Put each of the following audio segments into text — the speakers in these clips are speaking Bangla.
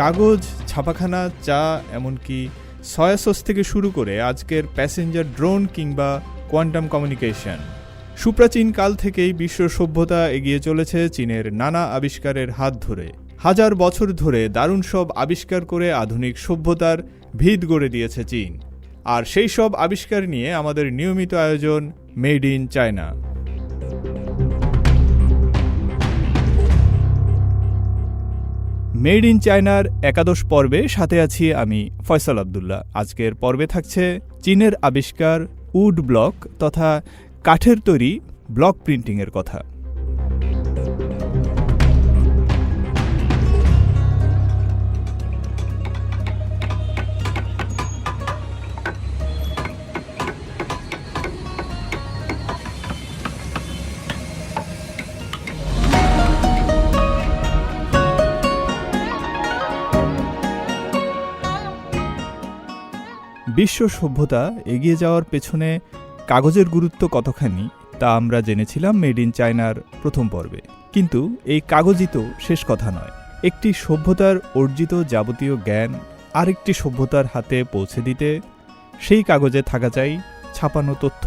কাগজ, ছাপাখানা, চা, এমনকি সয়া সস থেকে শুরু করে আজকের প্যাসেঞ্জার ড্রোন কিংবা কোয়ান্টাম কমিউনিকেশন। সুপ্রাচীন কাল থেকেই বিশ্ব সভ্যতা এগিয়ে চলেছে চীনের নানা আবিষ্কারের হাত ধরে। হাজার বছর ধরে দারুণ সব আবিষ্কার করে আধুনিক সভ্যতার ভিত গড়ে দিয়েছে চীন। আর সেই সব আবিষ্কার নিয়ে আমাদের নিয়মিত আয়োজন made in China. Made in চায়নার একাদশ পর্বে সাথে আছি আমি ফয়সাল আবদুল্লাহ। আজকের পর্বে থাকছে চীনের আবিষ্কার উড ব্লক তথা কাঠের তৈরি ব্লক প্রিন্টিংয়ের কথা। বিশ্ব সভ্যতা এগিয়ে যাওয়ার পেছনে কাগজের গুরুত্ব কতখানি, তা আমরা জেনেছিলাম মেড ইন চায়নার প্রথম পর্বে। কিন্তু এই কাগজই তো শেষ কথা নয়। একটি সভ্যতার অর্জিত যাবতীয় জ্ঞান আরেকটি সভ্যতার হাতে পৌঁছে দিতে সেই কাগজে থাকা চাই ছাপানো তথ্য।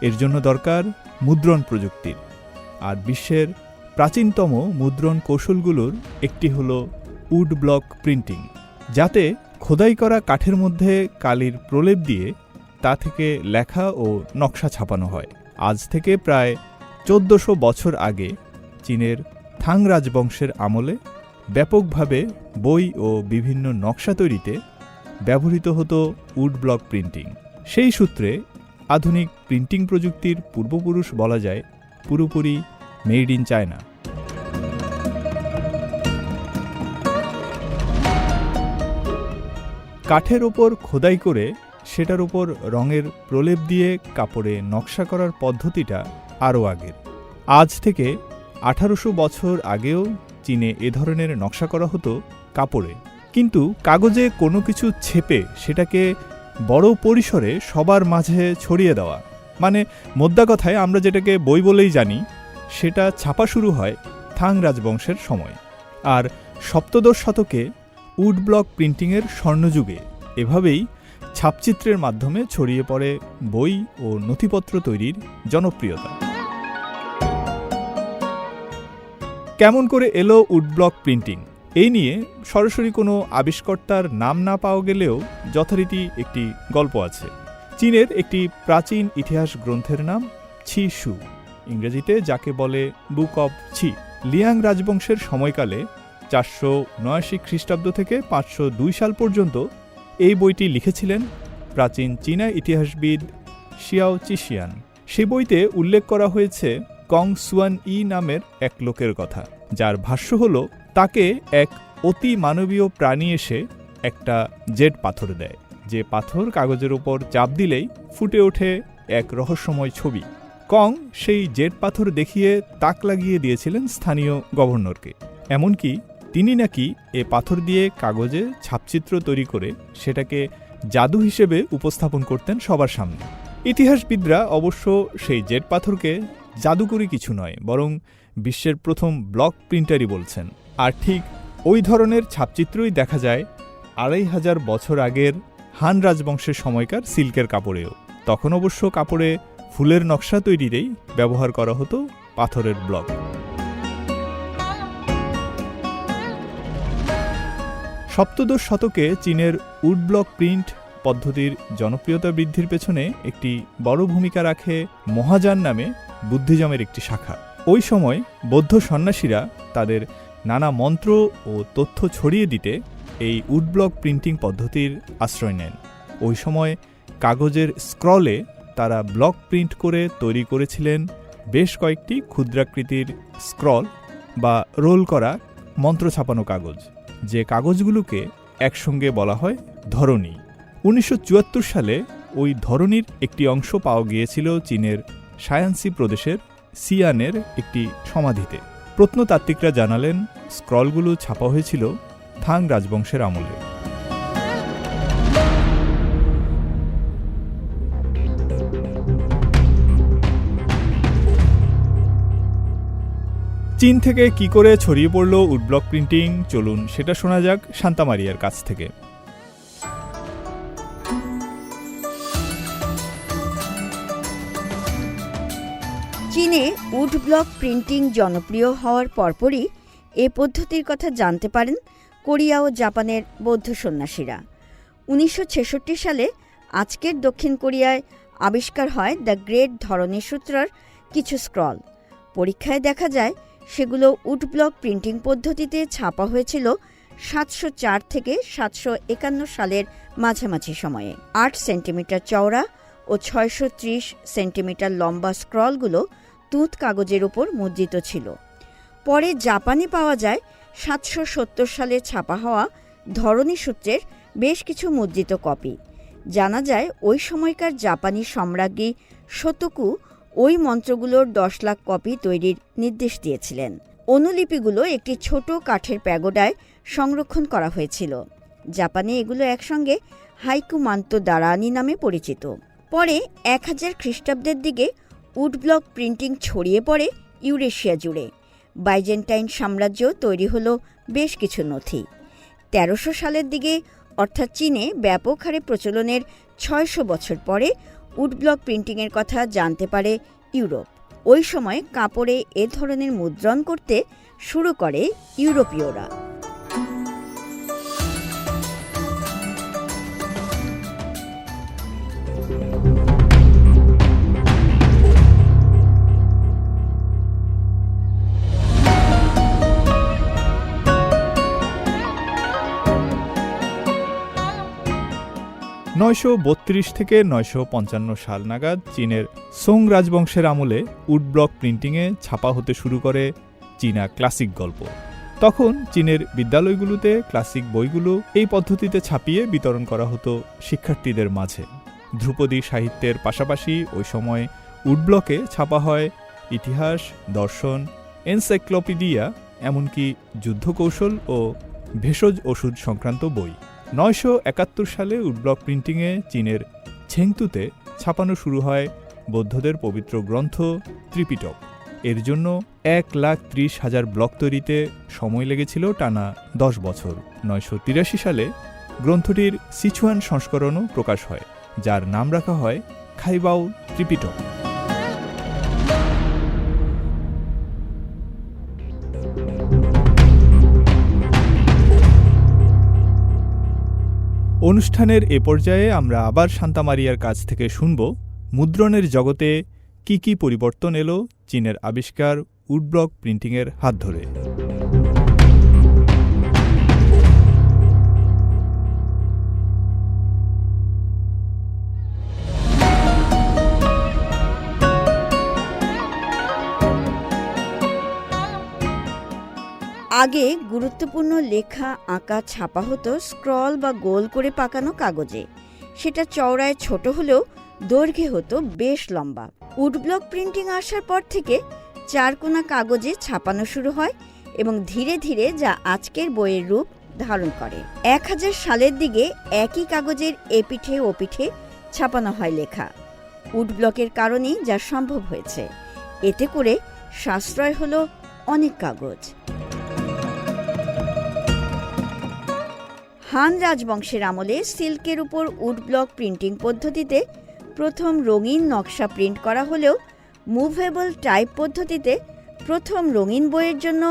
এর জন্য দরকার মুদ্রণ প্রযুক্তির। আর বিশ্বের প্রাচীনতম মুদ্রণ কৌশলগুলোর একটি হল উড ব্লক প্রিন্টিং, যাতে খোদাই করা কাঠের মধ্যে কালির প্রলেপ দিয়ে তা থেকে লেখা ও নকশা ছাপানো হয়। আজ থেকে প্রায় চোদ্দশো বছর আগে চীনের থাং রাজবংশের আমলে ব্যাপকভাবে বই ও বিভিন্ন নকশা তৈরিতে ব্যবহৃত হতো উড ব্লক প্রিন্টিং। সেই সূত্রে আধুনিক প্রিন্টিং প্রযুক্তির পূর্বপুরুষ বলা যায় পুরোপুরি মেড ইন চায়না। কাঠের ওপর খোদাই করে সেটার ওপর রঙের প্রলেপ দিয়ে কাপড়ে নকশা করার পদ্ধতিটা আরও আগের। আজ থেকে আঠারোশো বছর আগেও চীনে এ ধরনের নকশা করা হতো কাপড়ে। কিন্তু কাগজে কোনো কিছু ছেপে সেটাকে বড় পরিসরে সবার মাঝে ছড়িয়ে দেওয়া মানে মোদ্দা কথায় আমরা যেটাকে বই বলেই জানি, সেটা ছাপা শুরু হয় থাং রাজবংশের সময়। আর সপ্তদশ শতকে উড ব্লক প্রিন্টিংয়ের স্বর্ণযুগে। এভাবেই ছাপচিত্রের মাধ্যমে ছড়িয়ে পড়ে বই ও নথিপত্র তৈরির জনপ্রিয়তা। কেমন করে এলো উড ব্লক প্রিন্টিং? এই নিয়ে সরাসরি কোনো আবিষ্কর্তার নাম না পাওয়া গেলেও যথারীতি একটি গল্প আছে। চীনের একটি প্রাচীন ইতিহাস গ্রন্থের নাম ছি সু। ইংরেজিতে যাকে বলে বুক অব ছি লিয়াং রাজবংশের সময়কালে চারশো উনআশি খ্রিস্টাব্দ থেকে পাঁচশো দুই সাল পর্যন্ত এই বইটি লিখেছিলেন প্রাচীন চীনা ইতিহাসবিদ শিয়াও চিশিয়ান। সে বইতে উল্লেখ করা হয়েছে কং সুয়ান ই নামের এক লোকের কথা, যার ভাষ্য হল, তাকে এক অতি মানবীয় প্রাণী এসে একটা জেড পাথর দেয়, যে পাথর কাগজের উপর চাপ দিলেই ফুটে ওঠে এক রহস্যময় ছবি। কং সেই জেড পাথর দেখিয়ে তাক লাগিয়ে দিয়েছিলেন স্থানীয় গভর্নরকে, এমনকি তিনি নাকি এ পাথর দিয়ে কাগজে ছাপচিত্র তৈরি করে সেটাকে জাদু হিসেবে উপস্থাপন করতেন সবার সামনে। ইতিহাসবিদরা অবশ্য সেই জেট পাথরকে জাদুকরি কিছু নয়, বরং বিশ্বের প্রথম ব্লক প্রিন্টারই বলছেন। আর ঠিক ওই ধরনের ছাপচিত্রই দেখা যায় আড়াই হাজার বছর আগের হান রাজবংশের সময়কার সিল্কের কাপড়েও। তখন অবশ্য কাপড়ে ফুলের নকশা তৈরিতেই ব্যবহার করা হতো পাথরের ব্লক। সপ্তদশ শতকে চীনের উড ব্লক প্রিন্ট পদ্ধতির জনপ্রিয়তা বৃদ্ধির পেছনে একটি বড় ভূমিকা রাখে মহাযান নামে বুদ্ধিজমের একটি শাখা। ওই সময় বৌদ্ধ সন্ন্যাসীরা তাদের নানা মন্ত্র ও তথ্য ছড়িয়ে দিতে এই উড ব্লক প্রিন্টিং পদ্ধতির আশ্রয় নেন। ওই সময় কাগজের স্ক্রলে তারা ব্লক প্রিন্ট করে তৈরি করেছিলেন বেশ কয়েকটি ক্ষুদ্রাকৃতির স্ক্রল বা রোল করা মন্ত্র ছাপানো কাগজ। যে কাগজগুলোকে একসঙ্গে বলা হয় ধরণী। উনিশশো চুয়াত্তর সালে ওই ধরণীর একটি অংশ পাওয়া গিয়েছিল চীনের সায়ান্সি প্রদেশের সিয়ানের একটি সমাধিতে। প্রত্নতাত্ত্বিকরা জানালেন, স্ক্রলগুলো ছাপা হয়েছিল থাং রাজবংশের আমলে। চীন থেকে কি করে ছড়িয়ে পড়ল উডব্লক প্রিন্টিং? চলুন সেটা শোনা যাক শান্তামারিয়ার কাছ থেকে। চীনে উড ব্লক প্রিন্টিং জনপ্রিয় হওয়ার পরপরই এ পদ্ধতির কথা জানতে পারেন কোরিয়া ও জাপানের বৌদ্ধ সন্ন্যাসীরা। উনিশশো ছেষট্টি সালে আজকের দক্ষিণ কোরিয়ায় আবিষ্কার হয় দ্য গ্রেট ধরনী সূত্রার কিছু স্ক্রল। পরীক্ষায় দেখা যায় সেগুলো উড ব্লক প্রিন্টিং পদ্ধতিতে ছাপা হয়েছিল সাতশো চার থেকে সাতশো একান্ন সালের মাঝামাঝি সময়ে। আট সেন্টিমিটার চওড়া ও ছয়শো ত্রিশ সেন্টিমিটার লম্বা স্ক্রলগুলো তুঁত কাগজের উপর মুদ্রিত ছিল। পরে জাপানে পাওয়া যায় সাতশো সত্তর সালে ছাপা হওয়া ধরনী সূত্রের বেশ কিছু মুদ্রিত কপি। জানা যায় ওই সময়কার জাপানি সম্রাজ্ঞী শতকু ওই মন্ত্রগুলোর দশ লাখ কপি তৈরির নির্দেশ দিয়েছিলেন। অনুলিপিগুলো একটি ছোট কাঠের প্যাগোডায় সংরক্ষণ করা হয়েছিল। জাপানে এগুলো একসঙ্গে হাইকু মান্ত দারানি নামে পরিচিত। পরে এক হাজার খ্রিস্টাব্দের দিকে উডব্লক প্রিন্টিং ছড়িয়ে পড়ে ইউরেশিয়া জুড়ে। বাইজেন্টাইন সাম্রাজ্য তৈরি হলো বেশ কিছু নথি। তেরোশো সালের দিকে, অর্থাৎ চীনে ব্যাপক হারে প্রচলনের ছয়শো বছর পরে উডব্লক প্রিন্টিংয়ের কথা জানতে পারে ইউরোপ। ওই সময় কাপড়ে এ ধরনের মুদ্রণ করতে শুরু করে ইউরোপীয়রা। নয়শো বত্রিশ থেকে নয়শো পঞ্চান্ন সাল নাগাদ চীনের সোং রাজবংশের আমলে উডব্লক প্রিন্টিংয়ে ছাপা হতে শুরু করে চীনা ক্লাসিক গল্প। তখন চীনের বিদ্যালয়গুলোতে ক্লাসিক বইগুলো এই পদ্ধতিতে ছাপিয়ে বিতরণ করা হতো শিক্ষার্থীদের মাঝে। ধ্রুপদী সাহিত্যের পাশাপাশি ওই সময় উডব্লকে ছাপা হয় ইতিহাস, দর্শন, এনসাইক্লোপিডিয়া, এমনকি যুদ্ধকৌশল ও ভেষজ ওষুধ সংক্রান্ত বই। নয়শো একাত্তর সালে উডব্লক প্রিন্টিংয়ে চীনের ছেংতুতে ছাপানো শুরু হয় বৌদ্ধদের পবিত্র গ্রন্থ ত্রিপিটক। এর জন্য এক লাখ ত্রিশ হাজার ব্লক তৈরিতে সময় লেগেছিল টানা দশ বছর। নয়শো তিরাশি সালে গ্রন্থটির সিচুয়ান সংস্করণও প্রকাশ হয়, যার নাম রাখা হয় খাইবাও ত্রিপিটক। অনুষ্ঠানের এ পর্যায়ে আমরা আবার শান্তামারিয়ার কাছ থেকে শুনব, মুদ্রণের জগতে কি কি পরিবর্তন এলো চীনের আবিষ্কার উডব্লক প্রিন্টিংয়ের হাত ধরে। আগে গুরুত্বপূর্ণ লেখা, আঁকা, ছাপা হতো স্ক্রল বা গোল করে পাকানো কাগজে। সেটা চওড়ায় ছোট হলেও দৈর্ঘ্যে হতো বেশ লম্বা। উডব্লক প্রিন্টিং আসার পর থেকে চারকোনা কাগজে ছাপানো শুরু হয় এবং ধীরে ধীরে যা আজকের বইয়ের রূপ ধারণ করে। এক হাজার সালের দিকে একই কাগজের এপিঠে ওপিঠে ছাপানো হয় লেখা। উডব্লকের কারণেই যা সম্ভব হয়েছে। এতে করে সাশ্রয় হলো অনেক কাগজ। হান রাজবংশের আমলে সিল্কের উপর উড ব্লক প্রিন্টিং পদ্ধতিতে প্রথম রঙিন নকশা প্রিন্ট করা হলেও মুভেবল টাইপ পদ্ধতিতে প্রথম রঙিন বইয়ের জন্য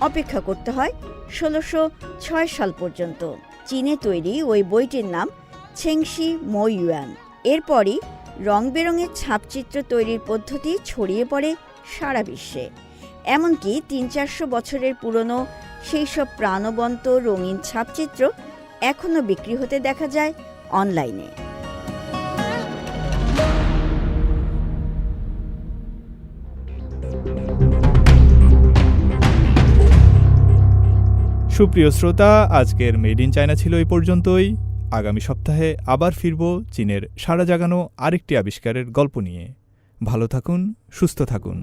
অপেক্ষা করতে হয় ষোলোশো ছয় সাল পর্যন্ত। চীনে তৈরি ওই বইটির নাম ছেংশি মোইয়ুয়ান। এরপরই রং বেরঙের ছাপচিত্র তৈরির পদ্ধতি ছড়িয়ে পড়ে সারা বিশ্বে। এমনকি তিন চারশো বছরের পুরনো সেই সব প্রাণবন্ত রঙিন ছাপচিত্র এখনও বিক্রি হতে দেখা যায় অনলাইনে। সুপ্রিয় শ্রোতা, আজকের মেড ইন চায়না ছিল এই পর্যন্তই। আগামী সপ্তাহে আবার ফিরব চীনের সারা জাগানো আরেকটি আবিষ্কারের গল্প নিয়ে। ভালো থাকুন, সুস্থ থাকুন।